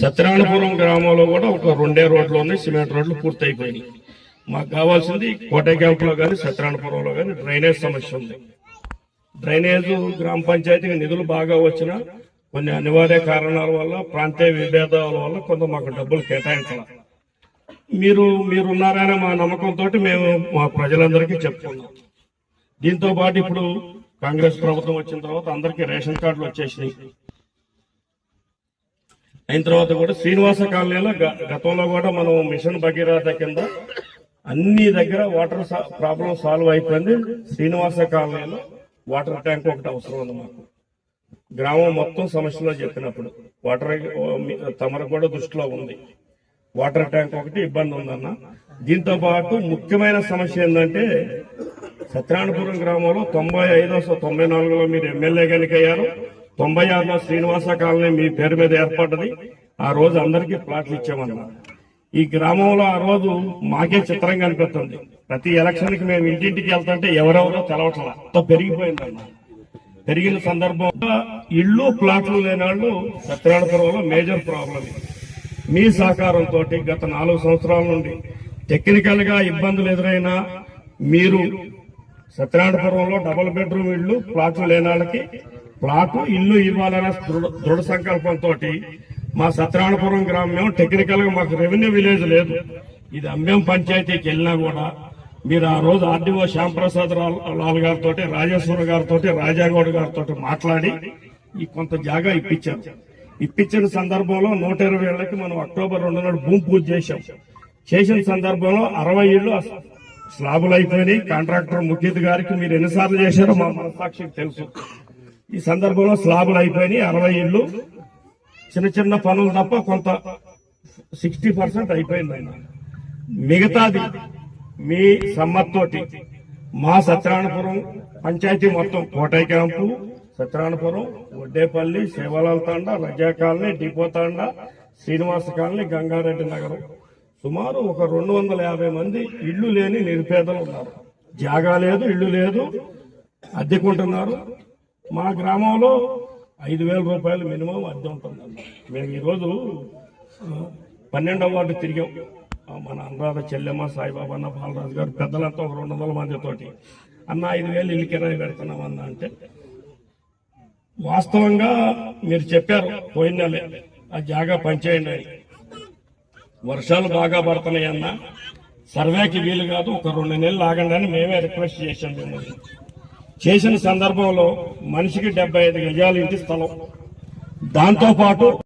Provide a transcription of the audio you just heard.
సత్యనారాయణపురం గ్రామంలో కూడా ఒక రెండే రోడ్లు ఉన్నాయి సిమెంట్ రోడ్లు పూర్తి అయిపోయినాయి మాకు కావాల్సింది కోట క్యాంపులో కానీ సత్యనారాయణపురంలో కానీ డ్రైనేజ్ సమస్య ఉంది. డ్రైనేజ్ గ్రామ పంచాయతీకి నిధులు బాగా వచ్చినా కొన్ని అనివార్య కారణాల వల్ల ప్రాంతీయ విభేదాల వల్ల కొంత మాకు డబ్బులు కేటాయించాలి. మీరు మీరున్నారనే మా నమ్మకంతో మేము మా ప్రజలందరికీ చెప్తున్నాం దీంతో పాటు ఇప్పుడు కాంగ్రెస్ ప్రభుత్వం వచ్చిన తర్వాత అందరికీ రేషన్ కార్డులు వచ్చేసినాయి. అయిన తర్వాత కూడా శ్రీనివాస కాలనీలో గ- గతంలో కూడా మనం మిషన్ భగీరథ కింద అన్ని దగ్గర వాటర్ ప్రాబ్లం సాల్వ్ అయిపోయింది. శ్రీనివాస కాలనీలో వాటర్ ట్యాంక్ ఒకటి అవసరం ఉంది మాకు. గ్రామం మొత్తం సమస్యలో చెప్పినప్పుడు వాటర్ తమరు కూడా దృష్టిలో ఉంది. వాటర్ ట్యాంక్ ఒకటి ఇబ్బంది ఉందన్న. దీంతో పాటు ముఖ్యమైన సమస్య ఏంటంటే సత్యనారాయణపురం గ్రామంలో తొంభై ఐదో తొంభై నాలుగులో మీరు ఎమ్మెల్యే కనుకయ్యారు తొంభై ఆరులో శ్రీనివాస కాలనీ మీ పేరు మీద ఏర్పడ్డది. ఆ రోజు అందరికీ ప్లాట్లు ఇచ్చామన్నారు. ఈ గ్రామంలో ఆ రోజు మాకే చిత్రంగా అనిపిస్తుంది ప్రతి ఎలక్షన్కి మేము ఇంటింటికి వెళ్తుంటే ఎవరెవరో తెలవట్లా. పెరిగిపోయిందన్న పెరిగిన సందర్భంలో ఇళ్ళు ప్లాట్లు లేని వాళ్ళు సత్యనారాయణపురంలో మేజర్ ప్రాబ్లం మీ సహకారంతో గత నాలుగు సంవత్సరాల నుండి టెక్నికల్గా ఇబ్బందులు ఎదురైనా మీరు సత్యనారాయణపురంలో డబుల్ బెడ్రూమ్ ఇళ్ళు ప్లాట్లు లేని వాళ్ళకి ప్లాటు ఇల్లు ఇవ్వాలనే దృఢ దృఢ సంకల్పంతో మా సత్యనారాయణపురం గ్రామం టెక్నికల్గా మాకు రెవెన్యూ విలేజ్ లేదు. ఇది అమ్మేం పంచాయతీకి వెళ్ళినా కూడా మీరు ఆ రోజు ఆర్డీఓ శ్యాంప్రసాద్ లాల్ గారితో రాజేశ్వర గారితో రాజాగౌడ్ గారితో మాట్లాడి ఈ కొంత జాగా ఇప్పించారు. ఇప్పించిన సందర్భంలో నూట ఇరవై ఏళ్ళకి మనం అక్టోబర్ రెండు నాడు భూమి పూజ చేశాం. చేసిన సందర్భంలో అరవై ఇళ్ళు స్లాబులు అయిపోయినాయి. కాంట్రాక్టర్ ముఖ్యత గారికి మీరు ఎన్నిసార్లు చేశారో మా మనస్సాక్షికి తెలుసు. ఈ సందర్భంలో స్లాబులు అయిపోయినాయి. అరవై ఇళ్ళు. చిన్న చిన్న పనులు తప్ప కొంత సిక్స్టీ పర్సెంట్ అయిపోయింది ఆయన. మిగతాది మీ సమ్మత్తోటి మా సత్యనారాయణపురం పంచాయతీ మొత్తం Kotai camp Satyanarayanapuram Oddepalli Shivalal Tanda Raza colony depot Tanda Srinivasa colony Gangareddy Nagaram. సుమారు ఒక రెండు వందల యాభై మంది ఇళ్ళు లేని నిరుపేదలు ఉన్నారు. జాగా లేదు ఇల్లు లేదు. అద్దెకుంటున్నారు. మా గ్రామంలో ఐదు వేల రూపాయలు మినిమం అద్దె ఉంటుంది. మేము ఈరోజు పన్నెండవ వార్డు తిరిగాం. మన అనురాధ చెల్లెమ్మ సాయిబాబా అన్న బాలరాజు గారు పెద్దలంతా ఒక రెండు వందల మందితోటి. అన్న ఐదు వేలు ఇల్లు కిరాయి పెడుతున్నాం అన్న అంటే వాస్తవంగా మీరు చెప్పారు పోయిన నెలే. ఆ జాగా పనిచేయండి అని. వర్షాలు బాగా పడుతున్నాయన్న సర్వేకి వీలు కాదు ఒక రెండు నెలలు ఆగండి అని మేమే రిక్వెస్ట్ చేశాం మిమ్మల్ని. చేసిన సందర్భంలో మనిషికి డెబ్బై ఐదు గజాలు ఇంటి స్థలం. దాంతోపాటు